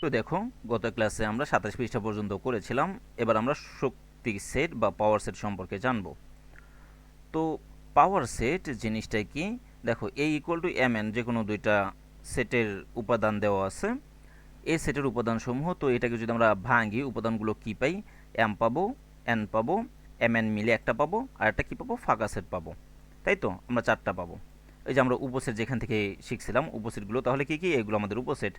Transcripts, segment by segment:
তো দেখো, গত ক্লাসে আমরা সাতাশ পৃষ্ঠা পর্যন্ত করেছিলাম। এবার আমরা শক্তি সেট বা পাওয়ার সেট সম্পর্কে জানব। তো পাওয়ার সেট জিনিসটা কি? দেখো A equal to M N যে কোনো দুইটা সেটের উপাদান দেওয়া আছে। এই সেটের উপাদানসমূহ, তো এটাকে যদি আমরা ভাঙি, উপাদানগুলো কি পাই? এম পাবো এন পাবো এম এন মিলে একটা পাবো, আর একটা কী পাবো? ফাঁকা সেট পাবো। তাই তো? আমরা চারটা পাবো। এই যে আমরা উপসেট যেখান থেকে শিখছিলাম, উপসেটগুলো তাহলে কি কি? এগুলো আমাদের উপসেট।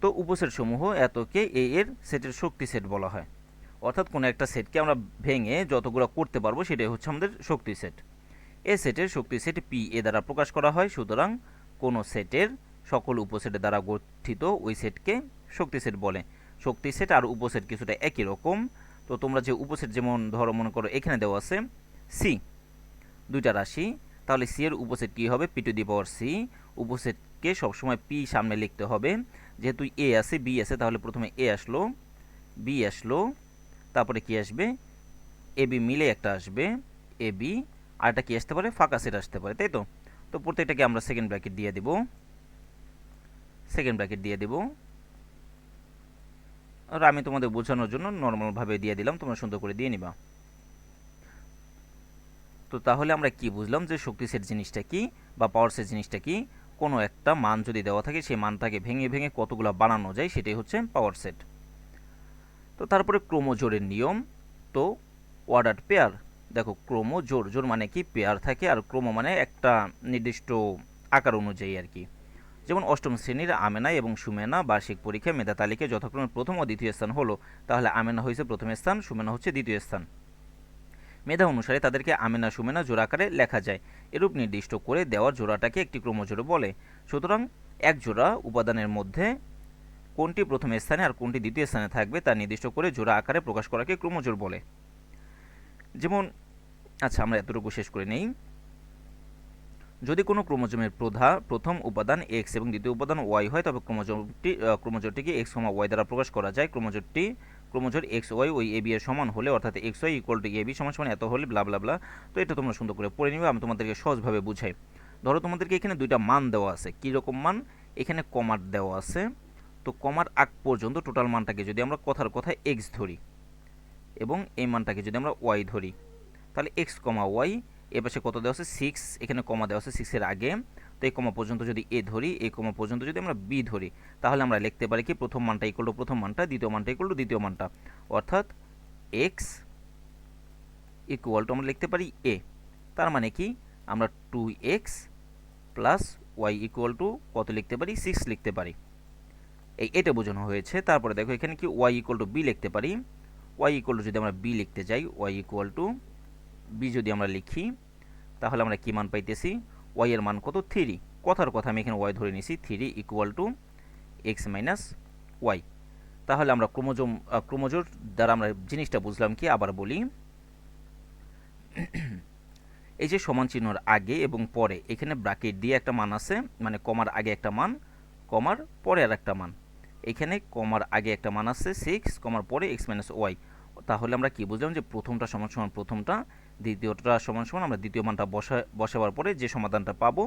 তো উপসেট সমূহ এতকে এ এর সেটের শক্তি সেট বলা হয়। অর্থাৎ কোনো একটা সেটকে আমরা ভেঙে যতগুলো করতে পারব সেটাই হচ্ছে আমাদের শক্তি সেট। এ সেটের শক্তি সেট পি এ দ্বারা প্রকাশ করা হয়, সুতরাং কোনো সেটের সকল উপসেটের দ্বারা গঠিত ওই সেটকে শক্তি সেট বলে। শক্তি সেট আর উপসেট কিছুটা একই রকম। তো তোমরা যে উপসেট যেমন ধরো মনে করো এখানে দেওয়া আছে সি দুইটা রাশি। তাহলে সি এর উপসেট কী হবে? P to the power C উপসেটকে সবসময় পি সামনে লিখতে হবে। যেহেতু এ আছে বি আছে, তাহলে প্রথমে এ আসলো বি আসলো, তারপরে কি আসবে? এ বি মিলে একটা আসবে এ বি আর একটা কি আসতে পারে? ফাঁকা সেট আসতে পারে, তাই তো? তো প্রত্যেকটাকে আমরা সেকেন্ড ব্র্যাকেট দিয়ে দেব। সেকেন্ড ব্র্যাকেট দিয়ে দেব। আর আমি তোমাদের বোঝানোর জন্য নর্মালভাবে দিয়ে দিলাম, তোমরা সুন্দর করে দিয়ে নিবা। তো তাহলে আমরা কি বুঝলাম? যে শক্তি সেট জিনিসটা কি বা পাওয়ার সেট জিনিসটা কি? কোনো একটা মান যদি দেওয়া থাকে, সেই মানটাকে ভেঙে ভেঙে কতগুলো বানানো যায় সেটাই হচ্ছে পাওয়ার সেট তো তারপরে ক্রোমোজোরের নিয়ম, তো অর্ডার পেয়ার দেখো ক্রোমো জোর জোর মানে কি? পেয়ার থাকে আর ক্রোমো মানে একটা নির্দিষ্ট আকার অনুযায়ী আর কি। যেমন অষ্টম শ্রেণির আমেনা এবং সুমেনা বার্ষিক পরীক্ষায় মেধা তালিকায় যথাক্রমে প্রথম ও দ্বিতীয় স্থান হলো। তাহলে আমেনা হয়েছে প্রথম স্থান, সুমেনা হচ্ছে দ্বিতীয় স্থান। মেধা অনুসারে তাদেরকে আমেনা সুমেনা জোড়া আকারে লেখা যায়। এরূপ নির্দিষ্ট করে দেওয়ার জোড়াটাকে একটি ক্রমজোড় বলে। সুতরাং এক জোড়া উপাদানের মধ্যে কোনটি প্রথম স্থানে আর কোনটি দ্বিতীয় স্থানে থাকবে তা নির্দিষ্ট করে জোড়া আকারে প্রকাশ করাকে ক্রমজোড় বলে। যেমন আচ্ছা আমরা এতটুকু শেষ করে নেই। যদি কোনো ক্রোমোজোমের প্রধা প্রথম উপাদান এক্স এবং দ্বিতীয় উপাদান ওয়াই হয়, তবে ক্রোমোজোমটি ক্রোমোজোরটিকে এক্স কমা ওয়াই দ্বারা প্রকাশ করা যায়। ক্রোমোজোরটি ক্রোমোজোর এক্স, ওয়াই, ওই এ, বি এর সমান হলে অর্থাৎ X, Y equal to A, B সমান সমান এত হলে ব্লা ব্লা ব্লা তো এটা তোমরা সুন্দর করে পড়ে নিবে, আমি তোমাদেরকে সহজভাবে বুঝাই। ধরো তোমাদেরকে এখানে দুইটা মান দেওয়া আছে। কী রকম মান? এখানে কমার দেওয়া আছে। তো কমার আগ পর্যন্ত টোটাল মানটাকে যদি আমরা কথার কথায় এক্স ধরি এবং এই মানটাকে যদি আমরা ওয়াই ধরি, তাহলে এক্স কমা ওয়াই এ পাশে কত দেওয়া আছে? সিক্স এখানে কমা দেওয়া আছে সিক্সের আগে। তো এই কমা পর্যন্ত যদি এ ধরি এই কমা পর্যন্ত যদি আমরা বি ধরি, তাহলে আমরা লিখতে পারি কি? প্রথম মানটা ইকুয়াল টু প্রথম মানটা, দ্বিতীয় মানটা ইকুয়াল টু দ্বিতীয় মানটা। অর্থাৎ এক্স ইকুয়াল টু আমরা লিখতে পারি এ তার মানে কি? আমরা two X plus Y equal to কত লিখতে পারি? সিক্স লিখতে পারি। এই এটা বোঝানো হয়েছে। তারপরে দেখো এখানে কি? ওয়াই ইকুয়াল টু বি লিখতে পারি। ওয়াই ইকুয়াল টু যদি আমরা বি লিখতে যাই ওয়াই ইকুয়াল টু বি যদি আমরা লিখি, তাহলে আমরা কী মান পাইতেছি? ওয়াই এর মান কত? থ্রি কথার কথা আমি এখানে ওয়াই ধরে নিছি three equal to X minus Y তাহলে আমরা ক্রোমোজোম ক্রোমোজোর দ্বারা আমরা জিনিসটা বুঝলাম কি? আবার বলি, এই যে সমান চিহ্নর আগে এবং পরে, এখানে ব্রাকেট দিয়ে একটা মান আছে মানে কমার আগে একটা মান, কমার পরে আর একটা মান। এখানে কমার আগে একটা মান আছে সিক্স কমার পরে এক্স মাইনাস ওয়াই তাহলে আমরা কি বুঝলাম যে প্রথমটা সমান সমান প্রথমটা দ্বিতীয়টা সমান সমান আমরা দ্বিতীয় মানটা বসা, বসাবার পরে যে সমাধানটা পাবো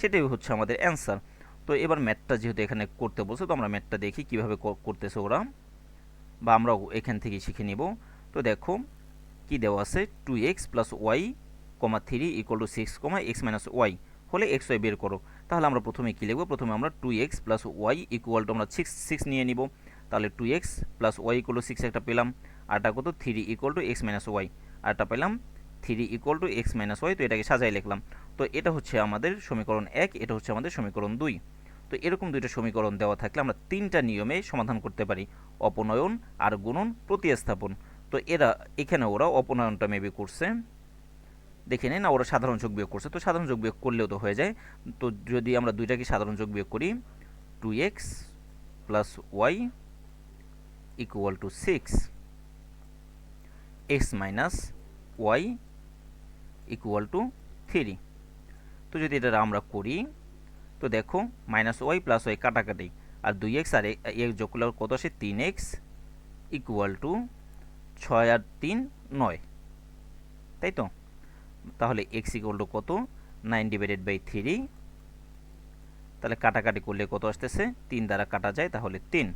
সেটাই হচ্ছে আমাদের অ্যান্সার। তো এবার ম্যাথটা যেহেতু এখানে করতে বলছে, তো আমরা ম্যাথটা দেখি কীভাবে করতেছে ওরা বা আমরাও এখান থেকে শিখে নিব। তো দেখো কি দেওয়া আছে? Two X plus Y comma three equal to six comma X minus Y হলে এক্স ওয়াই বের করো। তাহলে আমরা প্রথমে কী লিখব? প্রথমে আমরা two X plus Y equal to আমরা সিক্স সিক্স নিয়ে নিব। তাহলে two X plus Y equal to six একটা পেলাম। আরটা কত? Three equal to X minus Y আরটা পেলাম three equal to X minus Y, তো এটাকে সাজাই লিখলাম। তো এটা হচ্ছে আমাদের সমীকরণ এক, এটা হচ্ছে আমাদের সমীকরণ দুই। তো এরকম দুইটা সমীকরণ দেওয়া থাকলে আমরা তিনটা নিয়মে সমাধান করতে পারি, অপনয়ন আর গুণন প্রতিস্থাপন। তো এরা, এখানে ওরা অপনয়নটা মেবি করছে। দেখে নিন, না, ওরা সাধারণ যোগ বিয়োগ করছে। তো সাধারণ যোগ বিয়োগ করলেও তো হয়ে যায়। তো যদি আমরা দুইটাকে সাধারণ যোগ বিয়োগ করি, two X plus Y equal to six, X minus Y equal to three তো যদি এটা আমরা করি, তো দেখো মাইনাস ওয়াই প্লাস ওয়াই কাটাকাটি। আর দুই এক্স আর এক যোগ করলে কত আসে? তিন এক্স ইকুয়াল টু ছয় আর তিন নয়। তাই তো? তাহলে এক্স ইকুয়াল টু কত? নাইন ডিভাইডেড বাই থ্রি তাহলে কাটাকাটি করলে কত আসতেছে? তিন দ্বারা কাটা যায়, তাহলে তিন।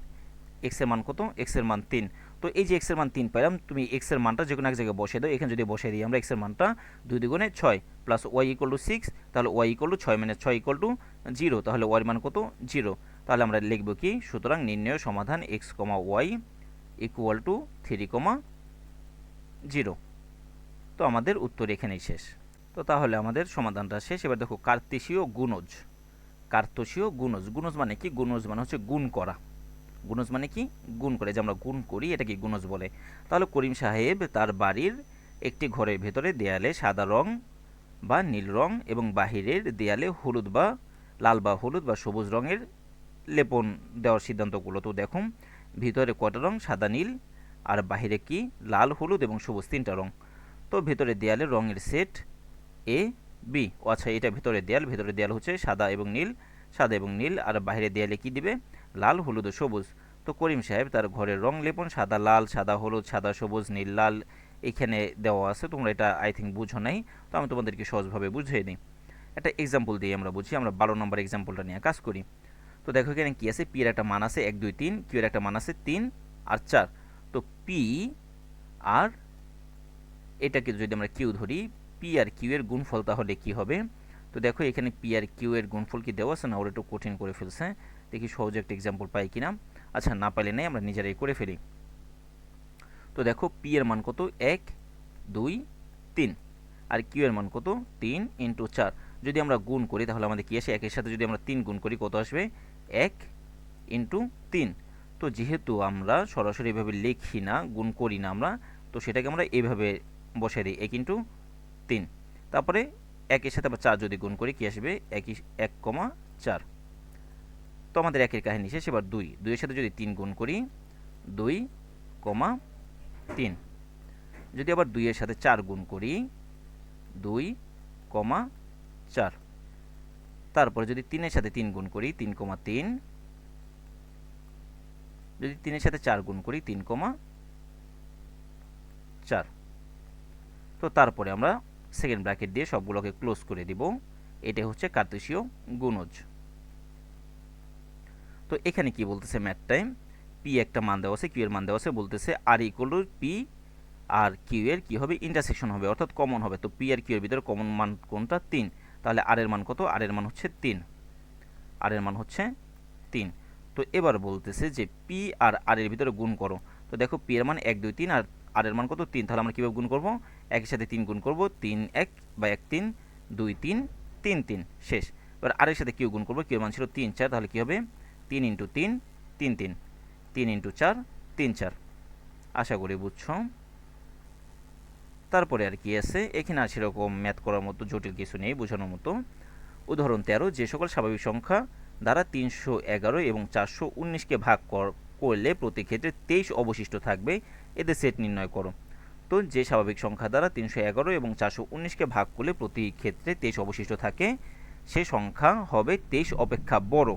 এক্সের মান কত? এক্সের মান তিন। তো এই যে এক্সের মান তিন পাইলাম তুমি এক্সের মানটা যে কোনো এক জায়গায় বসে দাও। এখানে যদি বসে দিই, আমরা এক্সের মানটা দুই দুগুণে ছয় plus Y equal to six তাহলে ওয়াই ইকুয়াল টু ছয় মানে ছয় ইকুয়াল টু জিরো তাহলে ওয়াই মান কত? জিরো তাহলে আমরা লিখব কি? সুতরাং নির্ণয় সমাধান X comma Y equal to three comma zero তো আমাদের উত্তর এখানেই শেষ। তো তাহলে আমাদের সমাধানটা শেষ। এবার দেখো, কার্তেশীয় গুণজ। কার্তসীয় গুণজ। গুণজ মানে কি? গুণজ মানে হচ্ছে গুণ করা। গুণজ মানে কি? গুণ করে, যে আমরা গুণ করি এটা কি গুণজ বলে। তাহলে করিম সাহেব তার বাড়ির একটি ঘরের ভেতরে দেয়ালে সাদা রং বা নীল রং এবং বাহিরের দেয়ালে হলুদ বা লাল বা হলুদ বা সবুজ রঙের লেপন দেওয়ার সিদ্ধান্তগুলো তো দেখুন, ভিতরে কটা রং? সাদা, নীল। আর বাহিরে কি? লাল, হলুদ এবং সবুজ তিনটা রং। তো ভেতরে দেয়ালে রঙের সেট এ, বি। ও আচ্ছা এটা ভেতরে দেয়াল। ভেতরে দেয়াল হচ্ছে সাদা এবং নীল। সাদা এবং নীল। আর বাইরে দেয়ালে কি দিবে? লাল, হলুদ ও সবুজ। তো করিম সাহেব তার ঘরের রং লেপন, সাদা লাল, সাদা হলুদ, সাদা সবুজ, নীল, লাল এখানে দেওয়া আছে। তোমরা এটা আই থিঙ্ক বুঝো নাই। তো আমি তোমাদেরকে সহজভাবে বুঝিয়ে দিই। একটা এক্সাম্পল দিয়ে আমরা বুঝি, আমরা বারো নম্বর এক্সাম্পলটা নিয়ে কাজ করি। তো দেখো এখানে কী আছে? পি এর একটা মান আছে এক, দুই, তিন, কিউ এর একটা মান আছে তিন আর চার। তো পি আর এটাকে যদি আমরা কিউ ধরি, পি আর কিউ এর গুণফল তাহলে কি হবে? তো দেখো এখানে পি আর কিউ এর গুণফল কি দেওয়া আছে না? ওরা একটু কঠিন করে ফেলছে। দেখি সহজে একটা এক্সাম্পল পাই কিনা। আচ্ছা না পাইলে নেই, আমরা নিজেরাই করে ফেলি। তো দেখো পি এর মান কত? এক, দুই, তিন। আর কিউ এর মান কত? তিন ইন্টু চার। যদি আমরা গুণ করি, তাহলে আমাদের কী আসে? একের সাথে যদি আমরা তিন গুণ করি, কত আসবে? এক ইন্টু তিন। তো যেহেতু আমরা সরাসরি এভাবে লিখি না, গুণ করি না আমরা, তো সেটাকে আমরা এভাবে বসে দিই, এক ইন্টু তিন। তারপরে একের সাথে আবার চার যদি গুণ করি, কী আসবে? একই এক কমা চার। তো আমাদের একের কাহিনী শেষ। এবার দুই। দুইয়ের সাথে যদি তিন গুণ করি, দুই কমা তিন। যদি আবার দুইয়ের সাথে চার গুণ করি, দুই কমা চার। তারপরে যদি তিনের সাথে তিন গুণ করি, তিন কমা তিন। যদি তিনের সাথে চার গুণ করি, তিন কমা চার। তো তারপরে আমরা সেকেন্ড ব্র্যাকেট দিয়ে সবগুলোকে ক্লোজ করে দিব। এটা হচ্ছে কার্তেশীয় গুণজ। তো এখানে কি বলতেছে ম্যাথ টাইম? পি একটা মান দেওয়া আছে, কিউ এর মান দেওয়া আছে, বলতেছে R equal to P R Q এর কি হবে? ইন্টারসেকশন হবে, অর্থাৎ কমন হবে। তো পি আর কিউ এর ভিতরে কমন মান কোনটা? তিন। তাহলে আর এর মান কত? আর এর মান হচ্ছে তিন। আর এর মান হচ্ছে তিন। তো এবার বলতেছে যে পি আর আর এর ভিতরে গুণ করো। তো দেখো পি এর মান এক, দুই, তিন আর আর এর মান কত? তিন। তাহলে আমরা কীভাবে গুণ করব? একের সাথে তিন গুণ করব। তিন, এক বা এক, তিন, দুই, তিন তিন তিন। শেষ। এবার আরের সাথে কিউ গুণ করব, কিউ মান ছিল তিন, চার। তাহলে কী হবে? তিন ইন্টু তিন তিন তিন। তিন ইন্টু চার, তিন চার। আশা করি বুঝছ? তারপরে আর কি আছে? এখানে আর সেরকম ম্যাথ করার মতো জটিল কিছু নেই, বোঝানোর মতো। উদাহরণ তেরো, যে সকল স্বাভাবিক সংখ্যা দ্বারা তিনশো এগারো এবং চারশো উনিশকে ভাগ করলে প্রতি ক্ষেত্রে তেইশ অবশিষ্ট থাকবে। এদের সেট নির্ণয় করো। তো যে স্বাভাবিক সংখ্যা দ্বারা তিনশো এগারো এবং চারশো উনিশকে ভাগ করলে প্রতি ক্ষেত্রে তেইশ অবশিষ্ট থাকে, সে সংখ্যা হবে তেইশ অপেক্ষা বড়।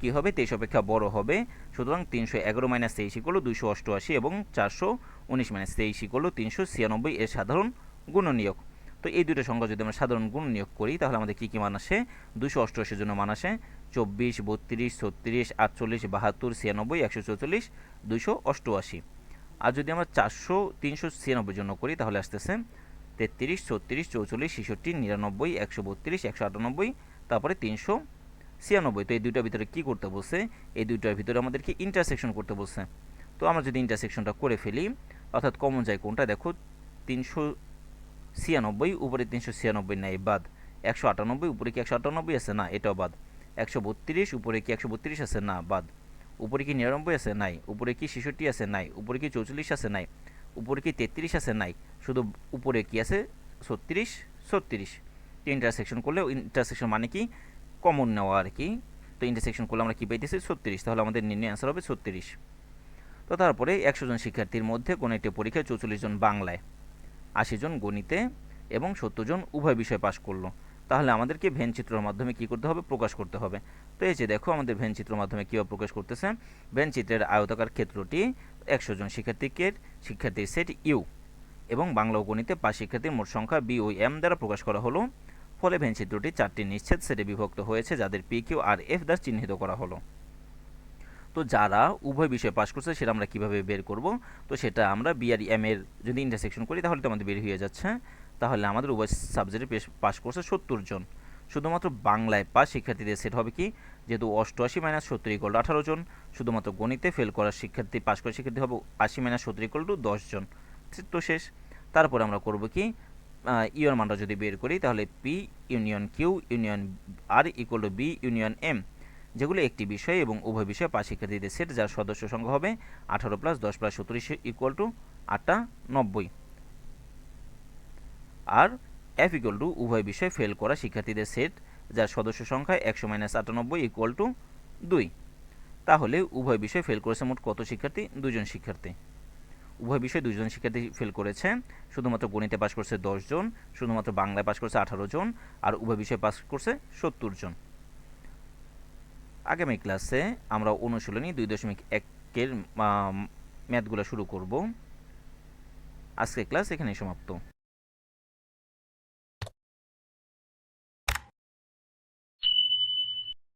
কি হবে? তেইশ অপেক্ষা বড় হবে। সুতরাং তিনশো এগারো মাইনাস তেইশ ইকলো দুশো অষ্টআশি এবং চারশো উনিশ মাইনাস তেইশ ইকলো তিনশো ছিয়ানব্বই এর সাধারণ গুণনীয়ক। তো এই দুটো সংখ্যা যদি আমরা সাধারণ গুণ নিয়োগ করি, তাহলে আমাদের কী কী মান আসে? দুশো অষ্টআশির জন্য মান আসে চব্বিশ, বত্রিশ, ছত্রিশ, আটচল্লিশ, বাহাত্তর, ছিয়ানব্বই, একশো চৌচল্লিশ দুশো অষ্টআশি। আর যদি আমরা চারশো তিনশো ছিয়ানব্বই জন্য করি, তাহলে আসতেছে তেত্রিশ, ছত্রিশ, চৌচল্লিশ, ছেষট্টি, নিরানব্বই, একশো বত্রিশ, একশো আটানব্বই, তারপরে তিনশো ছিয়ানব্বই। তো এই দুইটার ভিতরে কী করতে বলছে? এই দুইটার ভিতরে আমাদেরকে ইন্টারসেকশন করতে বলছে। তো আমরা যদি ইন্টারসেকশনটা করে ফেলি, অর্থাৎ কমন যায় কোনটা? দেখো, তিনশো ছিয়ানব্বই, উপরে তিনশো ছিয়ানব্বই নাই, বাদ। একশো আটানব্বই, উপরে কি একশো আটানব্বই আছে? না, এটাও বাদ। একশো বত্রিশ, উপরে কি একশো বত্রিশ আছে? না, বাদ। উপরে কি নিরানব্বই আছে? নাই। উপরে কি ছেষট্টি আছে? নাই। উপরে কি চৌচল্লিশ আছে? নাই। উপরে কি তেত্রিশ আছে? নাই। শুধু উপরে কি আছে? ছত্রিশ ছত্রিশ। ইন্টারসেকশন করলে ইন্টারসেকশন মানে কি? কমন নেওয়া আর কি তো ইন্টারসেকশন করলে আমরা কী পাইতেছি? ছত্রিশ। তাহলে আমাদের নির্ণয় অ্যান্সার হবে ছত্রিশ। তো তারপরে একশো জন শিক্ষার্থীর মধ্যে কোনো একটি পরীক্ষায় চৌচল্লিশ জন বাংলায়, আশি জন গণিতে এবং সত্তর জন উভয় বিষয় পাশ করল। তাহলে আমাদেরকে ভেন চিত্রের মাধ্যমে কি করতে হবে? প্রকাশ করতে হবে। তো এই যে দেখো আমাদের ভেন চিত্রের মাধ্যমে কীভাবে প্রকাশ করতেছে? ভেন চিত্রের আয়তাকার ক্ষেত্রটি একশো জন শিক্ষার্থীকে, শিক্ষার্থীর সেট ইউ এবং বাংলা গণিতে পাঁচ শিক্ষার্থীর মোট সংখ্যা বি ও এম দ্বারা প্রকাশ করা হলো। ফলে ভেন চিত্রটি চারটি নিশ্চিত সেটে বিভক্ত হয়েছে যাদের পি কিউ আর এফ দ্বারা চিহ্নিত করা হলো। তো যারা উভয় বিষয়ে পাশ করছে, সেটা আমরা কীভাবে বের করব? তো সেটা আমরা বি আর এম এর যদি ইন্টারসেকশন করি, তাহলে তো আমাদের বের হয়ে যাচ্ছে। তাহলে আমাদের উভয় সাবজেক্টে পেশ পাশ করছে সত্তর জন। শুধুমাত্র বাংলায় পাস শিক্ষার্থীদের সেট হবে কি? যেহেতু অষ্টআশি মাইনাস সত্তর ইকল টু আঠারো জন, শুধুমাত্র গণিতে ফেল করার শিক্ষার্থী পাশ করার শিক্ষার্থী হবে আশি মাইনাস সত্তর ইকল টু দশ জন। তো শেষ। তারপরে আমরা করব কি? ইউর মানটা যদি বের করি, তাহলে P union Q union R equal to B union M যেগুলো একটি বিষয় এবং উভয় বিষয়ে পাঁচ শিক্ষার্থীদের সেট, যার সদস্য সংখ্যা হবে আঠারো প্লাস দশ প্লাস সত্তর ইকুয়াল টু আটানব্বই আর এফ ইকুয়াল টু উভয় বিষয়ে ফেল করা শিক্ষার্থীদের সেট, যার সদস্য সংখ্যা একশো মাইনাস আটানব্বই ইকুয়াল টু দুই। তাহলে উভয় বিষয়ে ফেল করেছে মোট কত শিক্ষার্থী? দুজন শিক্ষার্থী। উভয় বিষয়ে দুজন শিক্ষার্থী ফেল করেছে। শুধুমাত্র গণিতে পাশ করছে জন, শুধুমাত্র বাংলায় পাশ করছে আঠারো জন, আর উভয় বিষয়ে পাশ করছে সত্তর জন। আগামী ক্লাসে আমরা অনুশীলনী দুই দশমিক একের ম্যাথগুলো শুরু করব। আজকের ক্লাস এখানেই সমাপ্ত।